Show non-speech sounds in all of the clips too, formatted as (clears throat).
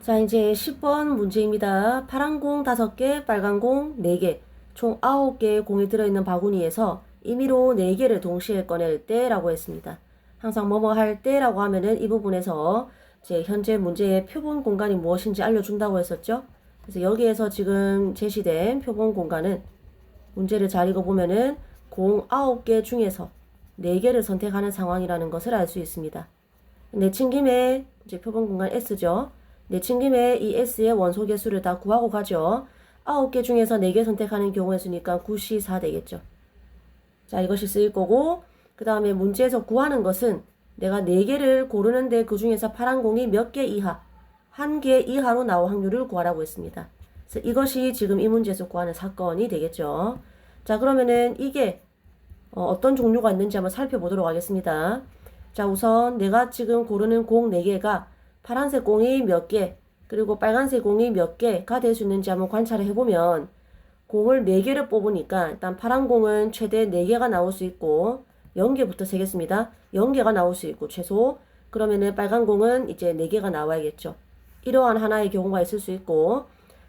자, 이제 10번 문제입니다. 파란 공 5개, 빨간 공 4개, 총 9개의 공이 들어있는 바구니에서 임의로 4개를 동시에 꺼낼 때 라고 했습니다. 항상 뭐뭐 할 때 라고 하면은 이 부분에서 이제 현재 문제의 표본 공간이 무엇인지 알려준다고 했었죠. 그래서 여기에서 지금 제시된 표본 공간은 문제를 잘 읽어보면은 공 9개 중에서 4개를 선택하는 상황이라는 것을 알 수 있습니다. 내친 김에 이제 표본 공간 S죠. 내친 김에 이 S의 원소 개수를 다 구하고 가죠. 9개 중에서 4개 선택하는 경우의 수니까 9시 4 되겠죠. 자, 이것이 쓰일 거고 그 다음에 문제에서 구하는 것은 내가 4개를 고르는데 그 중에서 파란 공이 몇 개 이하, 한개 이하로 나올 확률을 구하라고 했습니다. 그래서 이것이 지금 이 문제에서 구하는 사건이 되겠죠. 자, 그러면은 이게 어, 떤 종류가 있는지 한번 살펴보도록 하겠습니다. 자, 우선 내가 지금 고르는 공 4개가 파란색 공이 몇 개, 그리고 빨간색 공이 몇 개가 될 수 있는지 한번 관찰을 해보면 공을 4개를 뽑으니까 일단 파란 공은 최대 4개가 나올 수 있고 0개부터 세겠습니다. 0개가 나올 수 있고 최소 그러면은 빨간 공은 이제 4개가 나와야겠죠. 이러한 하나의 경우가 있을 수 있고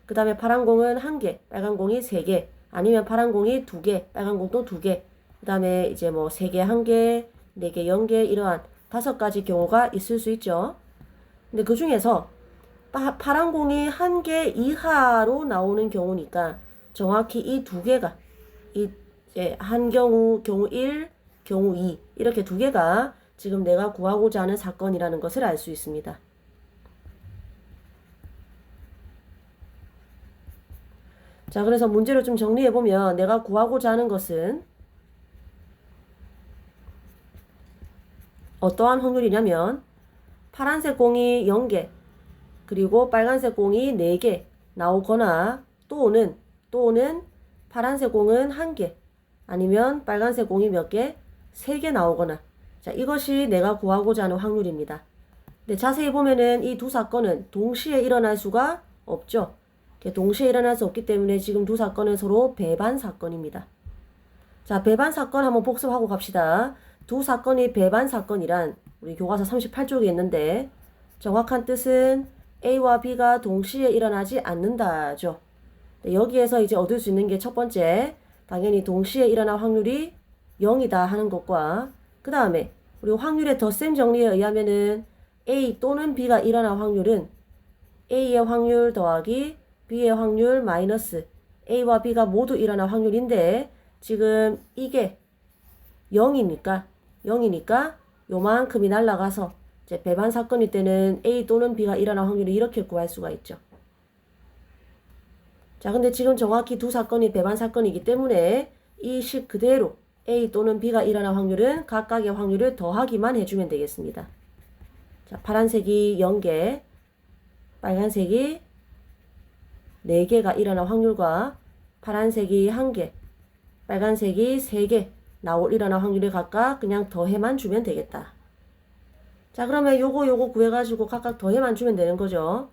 그 다음에 파란 공은 1개, 빨간 공이 3개 아니면 파란 공이 2개, 빨간 공도 2개 그 다음에 이제 뭐 3개, 1개, 4개, 0개 이러한 다섯 가지 경우가 있을 수 있죠. 근데 그 중에서 파, 파란 공이 한 개 이하로 나오는 경우니까 정확히 이 두 개가 이제 한 경우 경우 1, 경우 2 이렇게 두 개가 지금 내가 구하고자 하는 사건이라는 것을 알 수 있습니다. 자, 그래서 문제를 좀 정리해 보면 내가 구하고자 하는 것은 어떠한 확률이냐면 파란색 공이 0개, 그리고 빨간색 공이 4개 나오거나 또는 또는 파란색 공은 1개, 아니면 빨간색 공이 몇 개? 3개 나오거나 자, 이것이 내가 구하고자 하는 확률입니다. 근데 자세히 보면은 이 두 사건은 동시에 일어날 수가 없죠. 동시에 일어날 수 없기 때문에 지금 두 사건은 서로 배반 사건입니다. 자, 배반 사건 한번 복습하고 갑시다. 두 사건이 배반 사건이란 우리 교과서 38쪽에 있는데 정확한 뜻은 A와 B가 동시에 일어나지 않는다죠. 여기에서 이제 얻을 수 있는 게 첫 번째 당연히 동시에 일어날 확률이 0이다 하는 것과 그 다음에 우리 확률의 덧셈 정리에 의하면은 A 또는 B가 일어날 확률은 A의 확률 더하기 B의 확률 마이너스 A와 B가 모두 일어날 확률인데 지금 이게 0이니까 0이니까 요만큼이 날라가서 이제 배반 사건일 때는 A 또는 B가 일어날 확률을 이렇게 구할 수가 있죠. 자, 근데 지금 정확히 두 사건이 배반 사건이기 때문에 이 식 그대로 A 또는 B가 일어날 확률은 각각의 확률을 더하기만 해주면 되겠습니다. 자, 파란색이 0개, 빨간색이 4개가 일어날 확률과 파란색이 1개, 빨간색이 3개 나올 일어날 확률을 각각 그냥 더해만 주면 되겠다. 자, 그러면 요거 요거 구해가지고 각각 더해만 주면 되는 거죠.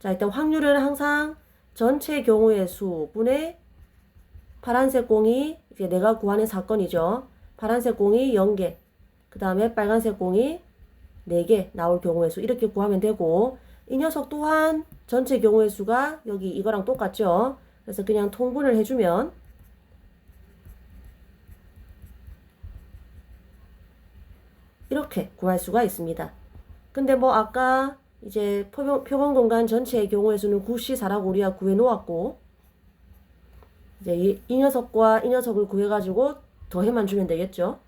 자, 일단 확률은 항상 전체 경우의 수분의 파란색 공이 이제 내가 구하는 사건이죠. 파란색 공이 0개, 그 다음에 빨간색 공이 4개 나올 경우의 수 이렇게 구하면 되고 이 녀석 또한 전체 경우의 수가 여기 이거랑 똑같죠. 그래서 그냥 통분을 해주면 이렇게 구할 수가 있습니다. 근데 뭐 아까 이제 표본, 표본 공간 전체의 경우의 수는 9C4라고 우리가 구해 놓았고 이제 이, 이 녀석과 이 녀석을 구해 가지고 더해만 주면 되겠죠.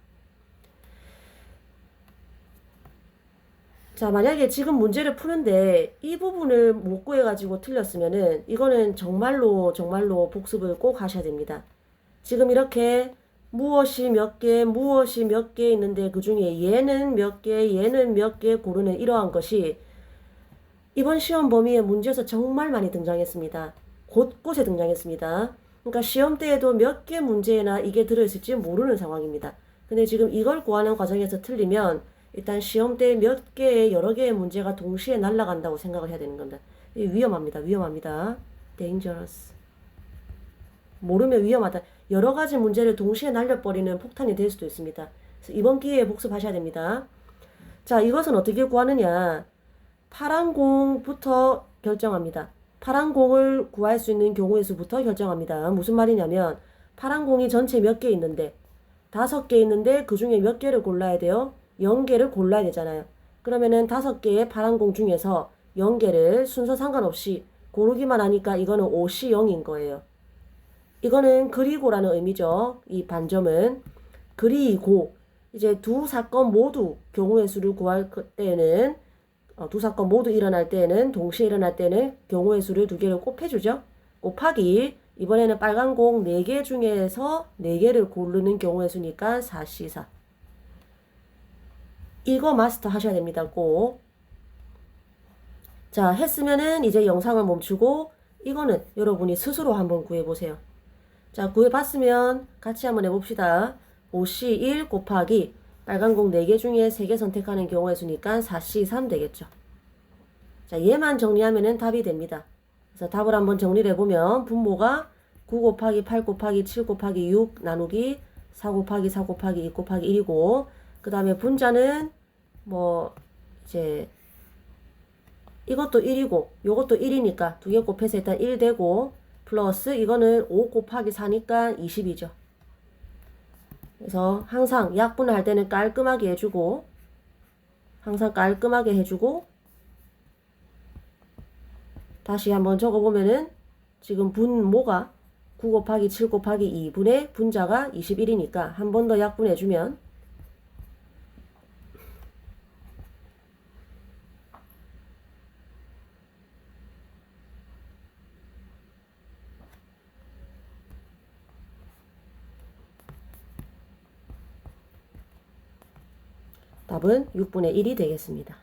자, 만약에 지금 문제를 푸는데 이 부분을 못 구해가지고 틀렸으면은 이거는 정말로 정말로 복습을 꼭 하셔야 됩니다. 지금 이렇게 무엇이 몇 개, 무엇이 몇 개 있는데 그 중에 얘는 몇 개, 얘는 몇 개 고르는 이러한 것이 이번 시험 범위의 문제에서 정말 많이 등장했습니다. 곳곳에 등장했습니다. 그러니까 시험 때에도 몇 개 문제나 이게 들어있을지 모르는 상황입니다. 근데 지금 이걸 구하는 과정에서 틀리면 일단 시험 때 몇 개의 여러 개의 문제가 동시에 날아간다고 생각을 해야 되는 겁니다. 위험합니다. 위험합니다. dangerous. 모르면 위험하다. 여러 가지 문제를 동시에 날려버리는 폭탄이 될 수도 있습니다. 이번 기회에 복습하셔야 됩니다. 자, 이것은 어떻게 구하느냐. 파란 공부터 결정합니다. 파란 공을 구할 수 있는 경우의 수부터 결정합니다. 무슨 말이냐면 파란 공이 전체 몇 개 있는데 다섯 개 있는데 그 중에 몇 개를 골라야 돼요? 0개를 골라야 되잖아요. 그러면은 다섯 개의 파란 공 중에서 0개를 순서 상관없이 고르기만 하니까 이거는 5시 0인 거예요. 이거는 그리고라는 의미죠. 이 반점은 그리고 이제 두 사건 모두 경우의 수를 구할 그 때에는 어, 두 사건 모두 일어날 때에는 동시에 일어날 때는 경우의 수를 두 개를 곱해주죠. 곱하기 이번에는 빨간 공 4개 중에서 4개를 고르는 경우의 수니까 4C4 이거 마스터 하셔야 됩니다. 꼭. 자, 했으면은 이제 영상을 멈추고 이거는 여러분이 스스로 한번 구해보세요. 자, 구해봤으면 같이 한번 해봅시다. 5C1 곱하기 빨간 공 4개 중에 3개 선택하는 경우의 수니까 4C3 되겠죠. 자, 얘만 정리하면은 답이 됩니다. 그래서 답을 한번 정리를 해보면 분모가 9 곱하기 8 곱하기 7 곱하기 6 나누기 4 곱하기 4 곱하기 2 곱하기 1이고 그 다음에 분자는 뭐 이제 이것도 1이고 요것도 1이니까 두 개 곱해서 일단 1 되고 플러스 이거는 5 곱하기 4니까 20이죠. 그래서 항상 약분할 때는 깔끔하게 해주고 항상 깔끔하게 해주고 다시 한번 적어보면은 지금 분모가 9 곱하기 7 곱하기 2분의 분자가 21이니까 한 번 더 약분해주면 답은 6분의 1이 되겠습니다.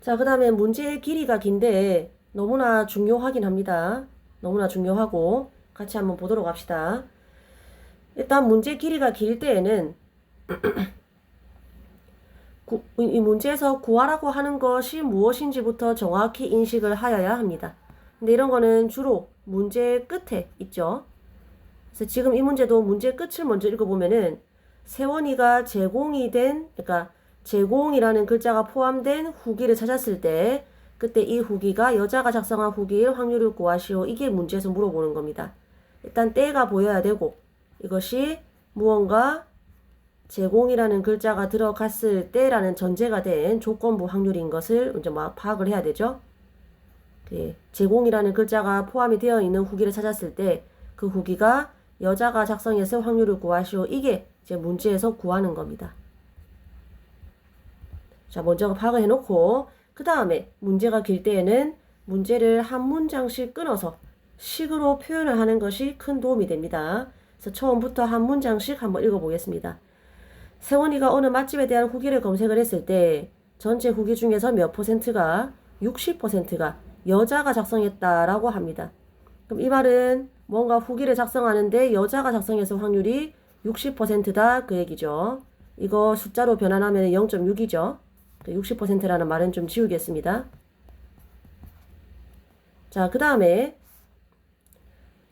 자, 그 다음에 문제의 길이가 긴데 너무나 중요하긴 합니다. 너무나 중요하고 같이 한번 보도록 합시다. 일단 문제 길이가 길 때에는 (clears throat) 구, 이 문제에서 구하라고 하는 것이 무엇인지부터 정확히 인식을 하여야 합니다. 근데 이런 거는 주로 문제 끝에 있죠. 그래서 지금 이 문제도 문제 끝을 먼저 읽어보면은 세원이가 제공이 된, 그러니까 제공이라는 글자가 포함된 후기를 찾았을 때 그때 이 후기가 여자가 작성한 후기일 확률을 구하시오. 이게 문제에서 물어보는 겁니다. 일단 때가 보여야 되고 이것이 무언가 제공이라는 글자가 들어갔을 때라는 전제가 된 조건부 확률인 것을 이제 막 파악을 해야 되죠. 그 제공이라는 글자가 포함이 되어 있는 후기를 찾았을 때 그 후기가 여자가 작성했을 확률을 구하시오. 이게 이제 문제에서 구하는 겁니다. 자, 먼저 파악을 해놓고 그 다음에 문제가 길 때에는 문제를 한 문장씩 끊어서 식으로 표현을 하는 것이 큰 도움이 됩니다. 그래서 처음부터 한 문장씩 한번 읽어보겠습니다. 세원이가 어느 맛집에 대한 후기를 검색을 했을 때 전체 후기 중에서 몇 퍼센트가 60%가 여자가 작성했다라고 합니다. 그럼 이 말은 뭔가 후기를 작성하는데 여자가 작성했을 확률이 60%다 그 얘기죠. 이거 숫자로 변환하면 0.6이죠. 60%라는 말은 좀 지우겠습니다. 자, 그 다음에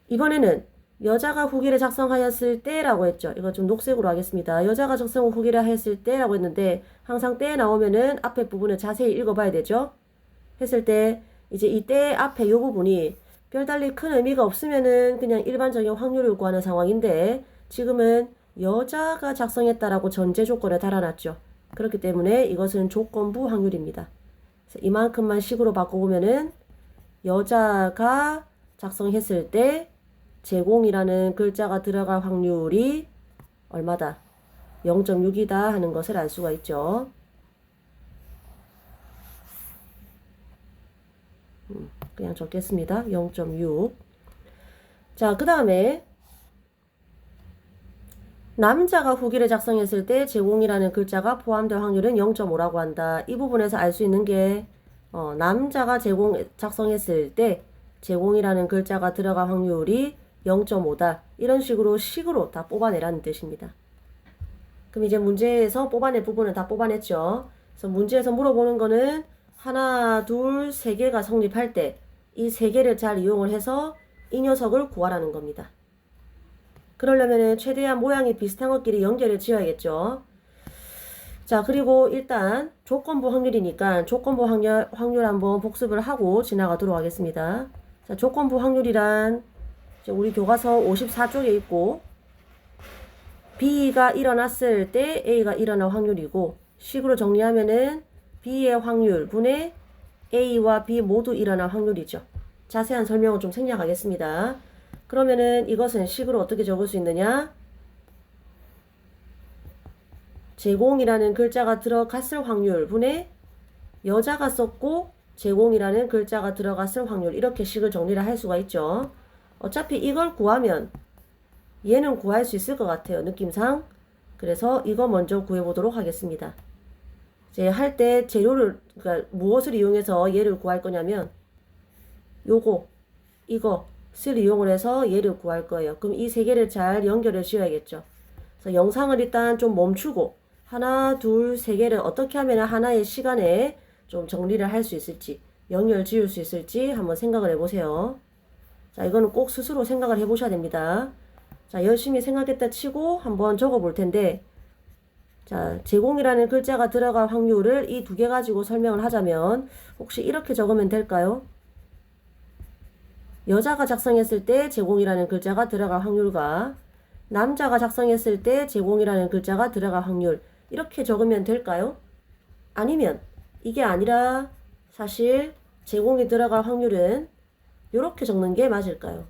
이번에는 여자가 후기를 작성하였을 때라고 했죠. 이거 좀 녹색으로 하겠습니다. 여자가 작성 후기를 했을 때라고 했는데 항상 때 나오면은 앞에 부분을 자세히 읽어봐야 되죠. 했을 때 이제 이 때 앞에 이 부분이 별달리 큰 의미가 없으면은 그냥 일반적인 확률을 구하는 상황인데 지금은 여자가 작성했다라고 전제 조건을 달아놨죠. 그렇기 때문에 이것은 조건부 확률입니다. 이만큼만 식으로 바꿔보면은 여자가 작성했을 때 제공이라는 글자가 들어갈 확률이 얼마다? 0.6이다 하는 것을 알 수가 있죠. 음, 그냥 적겠습니다. 0.6. 자, 그 다음에 남자가 후기를 작성했을 때 제공이라는 글자가 포함될 확률은 0.5라고 한다. 이 부분에서 알 수 있는 게 어, 남자가 제공 작성했을 때 제공이라는 글자가 들어갈 확률이 0.5다. 이런 식으로 식으로 다 뽑아내라는 뜻입니다. 그럼 이제 문제에서 뽑아낼 부분은 다 뽑아냈죠. 그래서 문제에서 물어보는 거는 하나, 둘, 세 개가 성립할 때 이 세 개를 잘 이용을 해서 이 녀석을 구하라는 겁니다. 그러려면 최대한 모양이 비슷한 것끼리 연결해 지어야겠죠. 자, 그리고 일단 조건부 확률이니까 조건부 확률, 확률 한번 복습을 하고 지나가도록 하겠습니다. 자, 조건부 확률이란 우리 교과서 54쪽에 있고 B가 일어났을 때 A가 일어날 확률이고 식으로 정리하면은 B의 확률 분의 A와 B 모두 일어날 확률이죠. 자세한 설명을 좀 생략하겠습니다. 그러면은 이것은 식으로 어떻게 적을 수 있느냐? 제공이라는 글자가 들어갔을 확률 분의 여자가 썼고 제공이라는 글자가 들어갔을 확률 이렇게 식을 정리를 할 수가 있죠. 어차피 이걸 구하면 얘는 구할 수 있을 것 같아요. 느낌상. 그래서 이거 먼저 구해보도록 하겠습니다. 이제 할 때 재료를 그러니까 무엇을 이용해서 얘를 구할 거냐면 요거 이거 를 이용을 해서 얘를 구할 거예요. 그럼 이 세 개를 잘 연결해 주어야겠죠. 그래서 영상을 일단 좀 멈추고 하나, 둘, 세 개를 어떻게 하면 하나의 시간에 좀 정리를 할 수 있을지 연결 지을 수 있을지 한번 생각을 해보세요. 자, 이거는 꼭 스스로 생각을 해보셔야 됩니다. 자, 열심히 생각했다 치고 한번 적어 볼 텐데, 자, 제공이라는 글자가 들어갈 확률을 이 두 개 가지고 설명을 하자면, 혹시 이렇게 적으면 될까요? 여자가 작성했을 때 제공이라는 글자가 들어갈 확률과 남자가 작성했을 때 제공이라는 글자가 들어갈 확률, 이렇게 적으면 될까요? 아니면, 이게 아니라 사실 제공이 들어갈 확률은 이렇게 적는 게 맞을까요?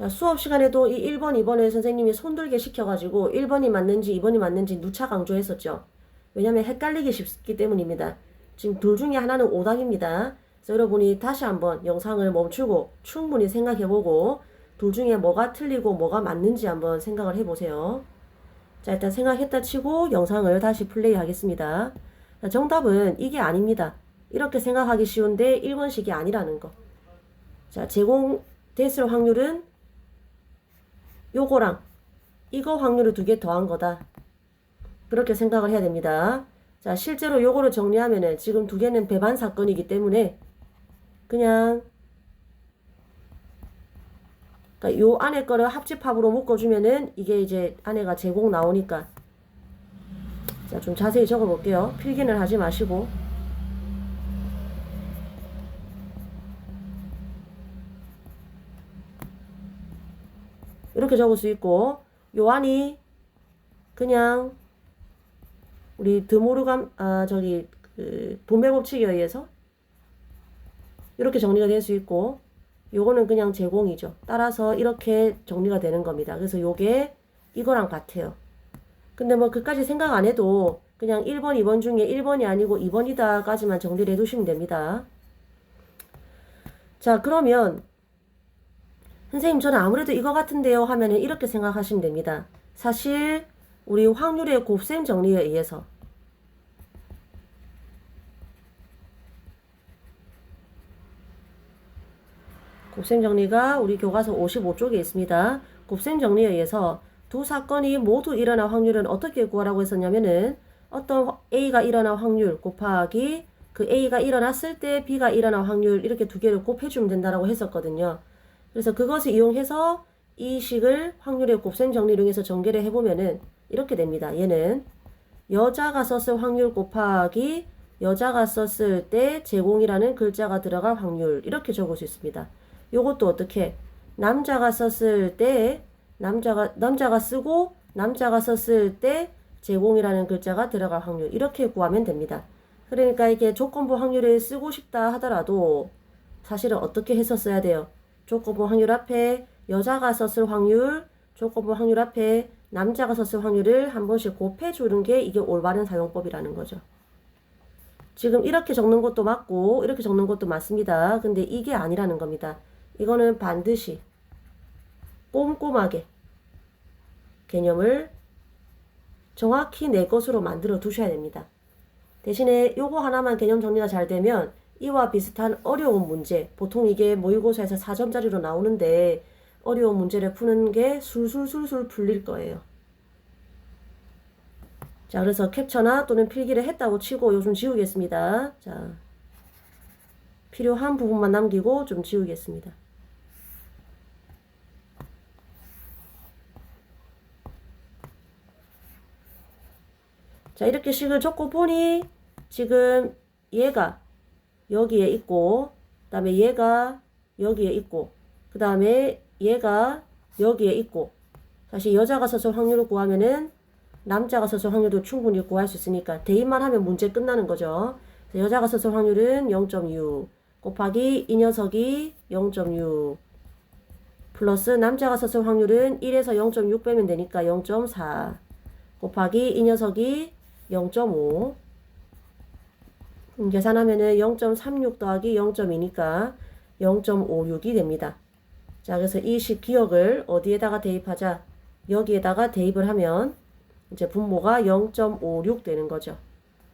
자, 수업 시간에도 이 1번, 2번에 선생님이 손들게 시켜가지고 1번이 맞는지 2번이 맞는지 누차 강조했었죠. 왜냐면 헷갈리기 쉽기 때문입니다. 지금 둘 중에 하나는 오답입니다. 그래서 여러분이 다시 한번 영상을 멈추고 충분히 생각해보고 둘 중에 뭐가 틀리고 뭐가 맞는지 한번 생각을 해보세요. 자, 일단 생각했다 치고 영상을 다시 플레이 하겠습니다. 자, 정답은 이게 아닙니다. 이렇게 생각하기 쉬운데 1번식이 아니라는 거. 자, 제공됐을 확률은 요거랑 이거 확률을 두 개 더한 거다. 그렇게 생각을 해야 됩니다. 자, 실제로 요거를 정리하면은 지금 두 개는 배반 사건이기 때문에 그냥 그러니까 요 안에 거를 합집합으로 묶어주면은 이게 이제 안에가 제공 나오니까 자, 좀 자세히 적어 볼게요. 필기는 하지 마시고 이렇게 적을 수 있고 요한이 그냥 우리 드모르감 아 저기 그 분배 법칙에 의해서 이렇게 정리가 될 수 있고 요거는 그냥 제공이죠. 따라서 이렇게 정리가 되는 겁니다. 그래서 요게 이거랑 같아요. 근데 뭐 그까지 생각 안 해도 그냥 1번, 2번 중에 1번이 아니고 2번이다까지만 정리를 해두시면 됩니다. 자, 그러면 선생님 저는 아무래도 이거 같은데요 하면은 이렇게 생각하시면 됩니다. 사실 우리 확률의 곱셈 정리에 의해서 곱셈 정리가 우리 교과서 55쪽에 있습니다. 곱셈 정리에 의해서 두 사건이 모두 일어날 확률은 어떻게 구하라고 했었냐면은 어떤 A가 일어날 확률 곱하기 그 A가 일어났을 때 B가 일어날 확률 이렇게 두 개를 곱해주면 된다라고 했었거든요. 그래서 그것을 이용해서 이 식을 확률의 곱셈 이용해서 전개를 해보면은 이렇게 됩니다. 얘는 여자가 썼을 확률 곱하기 여자가 썼을 때 제공이라는 글자가 들어갈 확률 이렇게 적을 수 있습니다. 요것도 어떻게 남자가 썼을 때 남자가 남자가 쓰고 남자가 썼을 때 제공이라는 글자가 들어갈 확률 이렇게 구하면 됩니다. 그러니까 이게 조건부 확률을 쓰고 싶다 하더라도 사실은 어떻게 했었어야 돼요? 조건부 확률 앞에 여자가 썼을 확률, 조건부 확률 앞에 남자가 썼을 확률을 한 번씩 곱해주는 게 이게 올바른 사용법이라는 거죠. 지금 이렇게 적는 것도 맞고 이렇게 적는 것도 맞습니다. 근데 이게 아니라는 겁니다. 이거는 반드시 꼼꼼하게 개념을 정확히 내 것으로 만들어 두셔야 됩니다. 대신에 요거 하나만 개념 정리가 잘 되면 이와 비슷한 어려운 문제, 보통 이게 모의고사에서 4점짜리로 나오는데 어려운 문제를 푸는 게 술술술술 풀릴 거예요. 자, 그래서 캡처나 또는 필기를 했다고 치고 요즘 지우겠습니다. 자, 필요한 부분만 남기고 좀 지우겠습니다. 자, 이렇게 식을 적고 보니 지금 얘가 여기에 있고, 그 다음에 얘가 여기에 있고, 그 다음에 얘가 여기에 있고, 다시 여자가 서서 확률을 구하면은 남자가 서서 확률도 충분히 구할 수 있으니까 대입만 하면 문제 끝나는 거죠. 여자가 서서 확률은 0.6 곱하기 이 녀석이 0.6 플러스 남자가 서서 확률은 1에서 0.6 빼면 되니까 0.4 곱하기 이 녀석이 0.5 음, 계산하면은 0.36 더하기 0.2니까 0.56이 됩니다. 자, 그래서 이식 기억을 어디에다가 대입하자? 여기에다가 대입을 하면 이제 분모가 0.56 되는 거죠.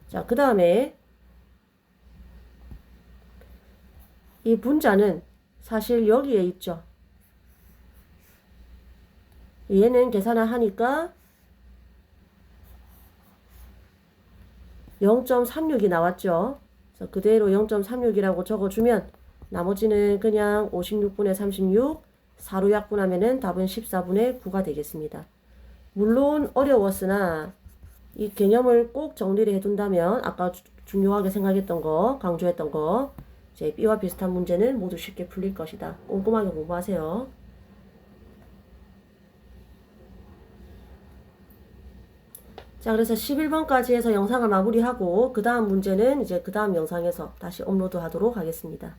자, 그 다음에 이 분자는 사실 여기에 있죠. 얘는 계산을 하니까 0.36이 나왔죠. 그래서 그대로 0.36이라고 적어주면 나머지는 그냥 56분의 36 4로 약분하면은 답은 14분의 9가 되겠습니다. 물론 어려웠으나 이 개념을 꼭 정리를 해둔다면 아까 주- 중요하게 생각했던 거 강조했던 거 이제 B와 비슷한 문제는 모두 쉽게 풀릴 것이다. 꼼꼼하게 공부하세요. 자, 그래서 11번까지 해서 영상을 마무리하고 그 다음 문제는 이제 그 다음 영상에서 다시 업로드 하도록 하겠습니다.